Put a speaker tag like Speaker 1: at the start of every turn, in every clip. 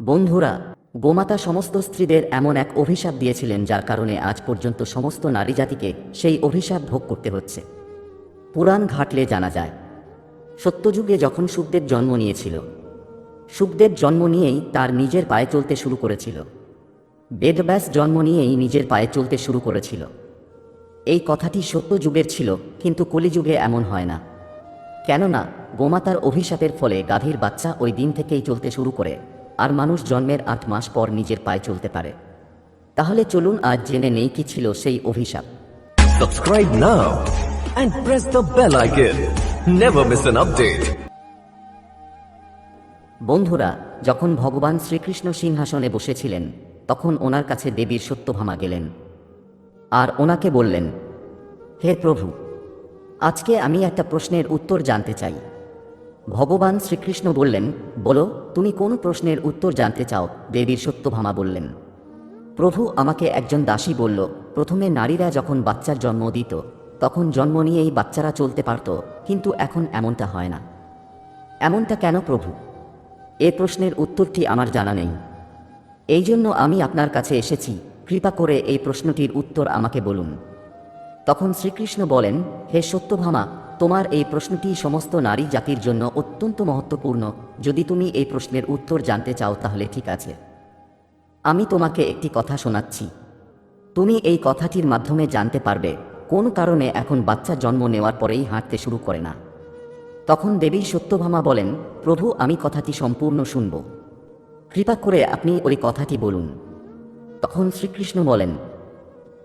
Speaker 1: বন্ধুরা, গোমাতা সমস্ত স্ত্রীদের এমন এক অভিশাপ দিয়েছিলেন যার কারণে আজ পর্যন্ত সমস্ত নারী জাতিকে সেই অভিশাপ ভোগ করতে হচ্ছে। পুরাণ ঘাটলে জানা যায়, সত্যযুগে যখন সুখদেব জন্ম নিয়েছিল, সুখদেব জন্ম নিয়েই তার নিজের পায়ে চলতে শুরু করেছিল। বেদব্যাস জন্ম নিয়েই নিজের পায়ে চলতে শুরু করেছিল। এই কথাটি সত্যযুগের ছিল, কিন্তু কলিযুগে এমন হয় না। কেননা, গোমাতার অভিশাপের ফলে গাভীর বাচ্চা ওই দিন থেকেই চলতে শুরু করে। আর মানুষ জন্মের আট মাস পর নিজের পায়ে চলতে পারে তাহলে চলুন আজ জেনে নেই কি ছিল সেই অভিশাপ
Speaker 2: Subscribe now and press the bell icon. Never miss an update.
Speaker 1: বন্ধুরা যখন ভগবান শ্রীকৃষ্ণ সিংহাসনে বসেছিলেন তখন ওনার কাছে দেবীর সত্যভামা গেলেন আর ওনাকে বললেন হে প্রভু আজকে আমি একটা প্রশ্নের উত্তর জানতে চাই ভগবান শ্রীকৃষ্ণ বললেন, বলো, তুমি কোন প্রশ্নের উত্তর জানতে চাও? দেবীর সত্যভামা বললেন। প্রভু আমাকে একজন দাসী বলল, প্রথমে নারীরা যখন বাচ্চার জন্ম দিত, তখন জন্ম নিয়েই বাচ্চারা চলতে পারত, কিন্তু এখন এমনটা হয় না। এমনটা কেন প্রভু? এ প্রশ্নের উত্তরটি আমার জানা নেই। এই জন্য আমি আপনার কাছে এসেছি, কৃপা করে এই প্রশ্নটির উত্তর আমাকে বলুন। তখন শ্রীকৃষ্ণ বলেন, হে সত্যভামা তোমার এই প্রশ্নটি সমস্ত নারী জাতির জন্য অত্যন্ত মহত্বপূর্ণ। যদি তুমি এই প্রশ্নের উত্তর জানতে চাও, তাহলে ঠিক আছে। আমি তোমাকে একটি কথা শোনাচ্ছি। তুমি এই কথাটির মাধ্যমে জানতে পারবে, কোন কারণে এখন বাচ্চা জন্ম নেওয়ার পরেই হাঁটতে শুরু করে না। তখন দেবী সত্যভামা বলেন, প্রভু, আমি কথাটি সম্পূর্ণ শুনব। কৃপা করে আপনি ওই কথাটি বলুন। তখন শ্রীকৃষ্ণ বলেন,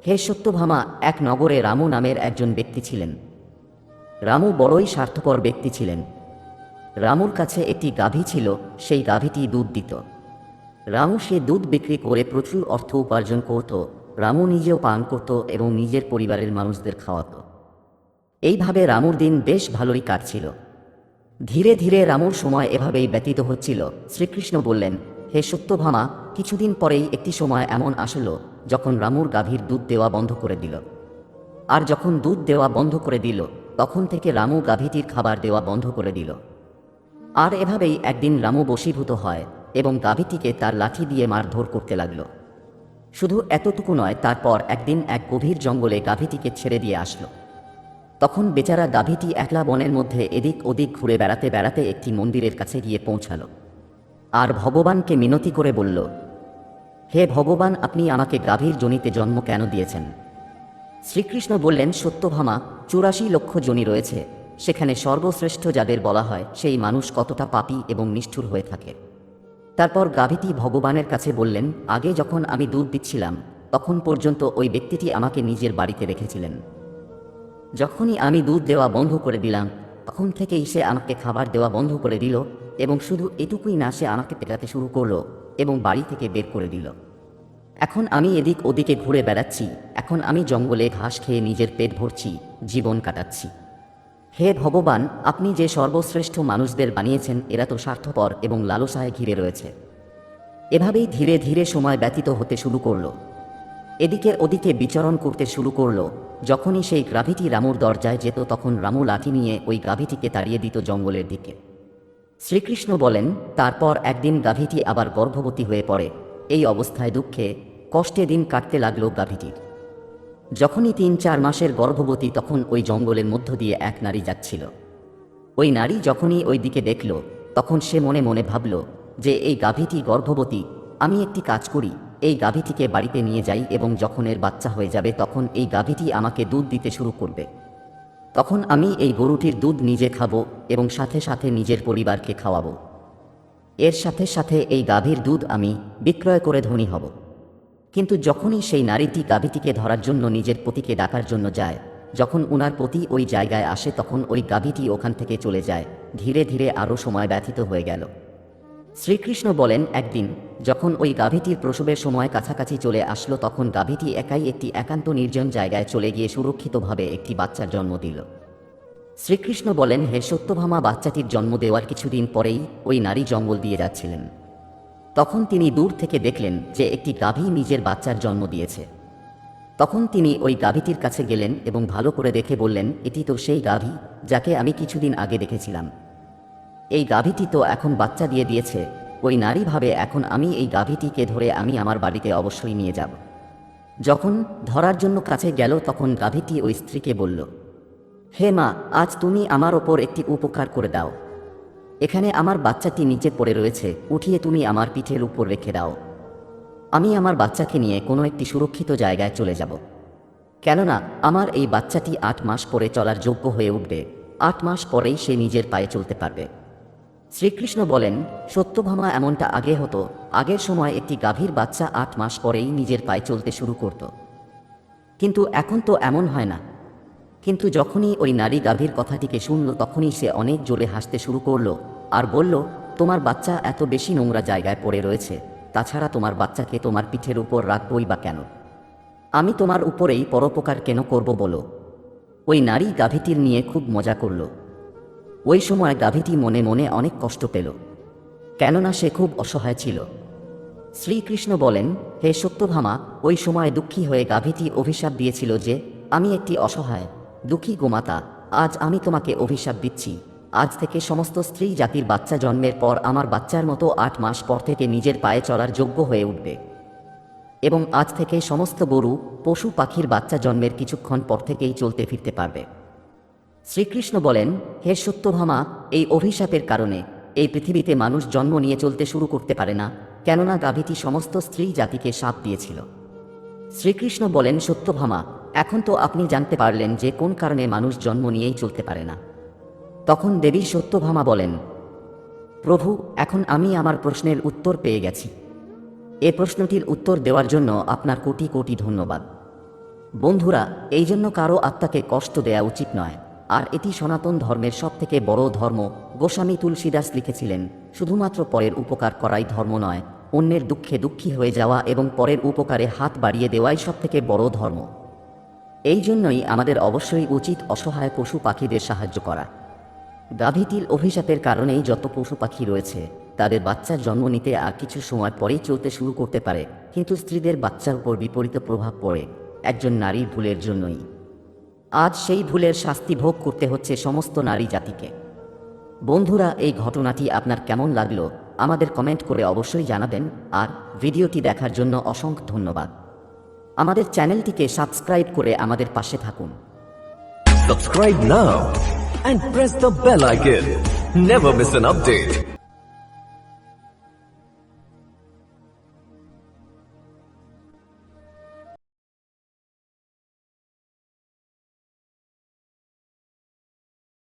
Speaker 1: হে সত্যভামা, এক নগরে রামু নামের একজন ব্যক্তি ছিলেন। রামু বড়ই স্বার্থপর ব্যক্তি ছিলেন। রামুর কাছে একটি গাভী ছিল, সেই গাভীটি দুধ দিত। রামু সে দুধ বিক্রি করে প্রচুর অর্থ উপার্জন করত, রামু নিজেও পান করত এবং নিজের পরিবারের মানুষদের খাওয়াত। এইভাবে রামুর দিন বেশ ভালোই কাটছিল। ধীরে ধীরে রামুর সময় এভাবেই ব্যতীত হচ্ছিল। শ্রীকৃষ্ণ বললেন, হে সত্যভামা, কিছুদিন পরেই একটি সময় এমন আসলো যখন রামুর গাভীর দুধ দেওয়া বন্ধ করে দিল। আর যখন দুধ দেওয়া বন্ধ করে দিল তখন থেকে রামু গাভীটির খাবার দেওয়া বন্ধ করে দিল। আর এভাবেই একদিন রামু বশীভূত হয় এবং গাভীটিকে তার লাঠি দিয়ে মারধর করতে লাগল। শুধু এতটুকু নয়, তারপর একদিন এক গভীর জঙ্গলে গাভীটিকে ছেড়ে দিয়ে আসলো। তখন বেচারা গাভীটি একলা বনের মধ্যে এদিক ওদিক ঘুরে বেড়াতে বেড়াতে একটি মন্দিরের কাছে গিয়ে পৌঁছালো। আর ভগবানকে মিনতি করে বলল, হে ভগবান, আপনি আমাকে গাভীর জনিতে জন্ম কেন দিয়েছেন? শ্রীকৃষ্ণ বললেন, সত্যভামা, চুরাশি লক্ষ জনি রয়েছে। সেখানে সর্বশ্রেষ্ঠ যাদের বলা হয়, সেই মানুষ কতটা পাপী এবং নিষ্ঠুর হয়ে থাকে। তারপর গাভীটি ভগবানের কাছে বললেন, আগে যখন আমি দুধ দিচ্ছিলাম, তখন পর্যন্ত ওই ব্যক্তিটি আমাকে নিজের বাড়িতে রেখেছিলেন। যখনই আমি দুধ দেওয়া বন্ধ করে দিলাম, তখন থেকেই সে আমাকে খাবার দেওয়া বন্ধ করে দিল এবং শুধু এটুকুই না, সে আমাকে পেটাতে শুরু করল এবং বাড়ি থেকে বের করে দিল। এখন আমি এদিক ওদিকে ঘুরে বেড়াচ্ছি। এখন আমি জঙ্গলে ঘাস খেয়ে নিজের পেট ভরছি, জীবন কাটাচ্ছি। হে ভগবান, আপনি যে সর্বশ্রেষ্ঠ মানুষদের বানিয়েছেন, এরা তো স্বার্থপর এবং লালসায় ঘিরে রয়েছে। এভাবেই ধীরে ধীরে সময় ব্যতীত হতে শুরু করল। এদিকের ওদিকে বিচরণ করতে শুরু করল। যখনই সেই গ্রাভিটি রামুর দরজায় যেত, তখন রামু লাঠি নিয়ে ওই গাভীটিকে তাড়িয়ে দিত জঙ্গলের দিকে। শ্রীকৃষ্ণ বলেন, তারপর একদিন গাভীটি আবার গর্ভবতী হয়ে পড়ে। এই অবস্থায় দুঃখে কষ্টে দিন কাটতে লাগল গাভীটির যখনই তিন চার মাসের গর্ভবতী তখন ওই জঙ্গলের মধ্য দিয়ে এক নারী যাচ্ছিল। ওই নারী যখনই ওই দিকে দেখল, তখন সে মনে মনে ভাবল যে এই গাভীটি গর্ভবতী, আমি একটি কাজ করি, এই গাভীটিকে বাড়িতে নিয়ে যাই এবং যখন এর বাচ্চা হয়ে যাবে তখন এই গাভীটি আমাকে দুধ দিতে শুরু করবে। তখন আমি এই গরুটির দুধ নিজে খাব এবং সাথে সাথে নিজের পরিবারকে খাওয়াবো। এর সাথে সাথে এই গাভীর দুধ আমি বিক্রয় করে ধনী হব। কিন্তু যখনই সেই নারীটি গাভীটিকে ধরার জন্য নিজের পতিকে ডাকার জন্য যায়, যখন উনার পতি ওই জায়গায় আসে তখন ওই গাভীটি ওখান থেকে চলে যায়, ধীরে ধীরে আরও সময় ব্যথিত হয়ে গেল। শ্রীকৃষ্ণ বলেন, একদিন যখন ওই গাভীটির প্রসবের সময় কাছাকাছি চলে আসলো তখন গাভীটি একাই একটি একান্ত নির্জন জায়গায় চলে গিয়ে সুরক্ষিতভাবে একটি বাচ্চার জন্ম দিল। শ্রীকৃষ্ণ বলেন, হে সত্যভামা, বাচ্চাটির জন্ম দেওয়ার কিছুদিন পরেই ওই নারী জঙ্গল দিয়ে যাচ্ছিলেন। তখন তিনি দূর থেকে দেখলেন যে একটি গাভী নিজের বাচ্চার জন্ম দিয়েছে। তখন তিনি ওই গাভীটির কাছে গেলেন এবং ভালো করে দেখে বললেন, এটি তো সেই গাভী যাকে আমি কিছুদিন আগে দেখেছিলাম। এই গাভীটি তো এখন বাচ্চা দিয়ে দিয়েছে। ওই নারী ভাবে, এখন আমি এই গাভীটিকে ধরে আমি আমার বাড়িতে অবশ্যই নিয়ে যাব। যখন ধরার জন্য কাছে গেল, তখন গাভীটি ওই স্ত্রীকে বলল, হে মা, আজ তুমি আমার ওপর একটি উপকার করে দাও। এখানে আমার বাচ্চাটি নিচে পড়ে রয়েছে, উঠিয়ে তুমি আমার পিঠের উপর রেখে দাও। আমি আমার বাচ্চাকে নিয়ে কোনো একটি সুরক্ষিত জায়গায় চলে যাব। কেননা, আমার এই বাচ্চাটি আট মাস পরে চলার যোগ্য হয়ে উঠবে। আট মাস পরেই সে নিজের পায়ে চলতে পারবে। শ্রীকৃষ্ণ বলেন, সত্যভামা এমনটা আগে হতো। আগের সময় একটি গাভীর বাচ্চা আট মাস পরেই নিজের পায়ে চলতে শুরু করত। কিন্তু এখন তো এমন হয় না। কিন্তু যখনই ওই নারী গাভীর কথাটিকে শুনল, তখনই সে অনেক জোরে হাসতে শুরু করল আর বলল, তোমার বাচ্চা এত বেশি নোংরা জায়গায় পড়ে রয়েছে, তাছাড়া তোমার বাচ্চাকে তোমার পিঠের উপর রাখবই বা কেন? আমি তোমার উপরেই পরোপকার কেন করব বলো? ওই নারী গাভীটির নিয়ে খুব মজা করল। ওই সময় গাভীটি মনে মনে অনেক কষ্ট পেল। কেননা সে খুব অসহায় ছিল। শ্রীকৃষ্ণ বলেন, হে সত্যভামা, ওই সময় দুঃখী হয়ে গাভীটি অভিশাপ দিয়েছিল যে, আমি একটি অসহায় দুঃখী গোমাতা আজ আমি তোমাকে অভিশাপ দিচ্ছি। আজ থেকে সমস্ত স্ত্রী জাতির বাচ্চা জন্মের পর আমার বাচ্চার মতো আট মাস পর থেকে নিজের পায়ে চলার যোগ্য হয়ে উঠবে। এবং আজ থেকে সমস্ত গরু, পশু, পাখির বাচ্চা জন্মের কিছুক্ষণ পর থেকেই চলতে ফিরতে পারবে। শ্রীকৃষ্ণ বলেন, হে সত্যভামা, এই অভিশাপের কারণে এই পৃথিবীতে মানুষ জন্ম নিয়ে চলতে শুরু করতে পারে না, কেননা গাভীটি সমস্ত স্ত্রী জাতিকে সাপ দিয়েছিল। শ্রীকৃষ্ণ বলেন, সত্যভামা এখন তো আপনি জানতে পারলেন যে কোন কারণে মানুষ জন্ম নিয়েই চলতে পারে না। তখন দেবী সত্যভামা বলেন, প্রভু, এখন আমি আমার প্রশ্নের উত্তর পেয়ে গেছি। এ প্রশ্নটির উত্তর দেওয়ার জন্য আপনার কোটি কোটি ধন্যবাদ। বন্ধুরা, এই জন্য কারও আত্মাকে কষ্ট দেয়া উচিত নয়। আর এটি সনাতন ধর্মের সবথেকে বড় ধর্ম, গোস্বামী তুলসীদাস লিখেছিলেন, শুধুমাত্র পরের উপকার করাই ধর্ম নয়, অন্যের দুঃখে দুঃখী হয়ে যাওয়া এবং পরের উপকারে হাত বাড়িয়ে দেওয়াই সবথেকে বড় ধর্ম। এই জন্যই আমাদের অবশ্যই উচিত অসহায় পশু পাখিদের সাহায্য করা। গাভীটির অভিশাপের কারণেই যত পশু পাখি রয়েছে, তাদের বাচ্চার জন্ম নিতে আর কিছু সময় পরেই চলতে শুরু করতে পারে, কিন্তু স্ত্রীদের বাচ্চার উপর বিপরীত প্রভাব পড়ে, একজন নারীর ভুলের জন্যই। আজ সেই ভুলের শাস্তি ভোগ করতে হচ্ছে সমস্ত নারী জাতিকে। বন্ধুরা, এই ঘটনাটি আপনার কেমন লাগল, আমাদের কমেন্ট করে অবশ্যই জানাবেন, আর ভিডিওটি দেখার জন্য অসংখ্য ধন্যবাদ। আমাদের চ্যানেলটিকে সাবস্ক্রাইব করে আমাদের পাশে থাকুন।
Speaker 2: Subscribe now and press the bell icon never miss an update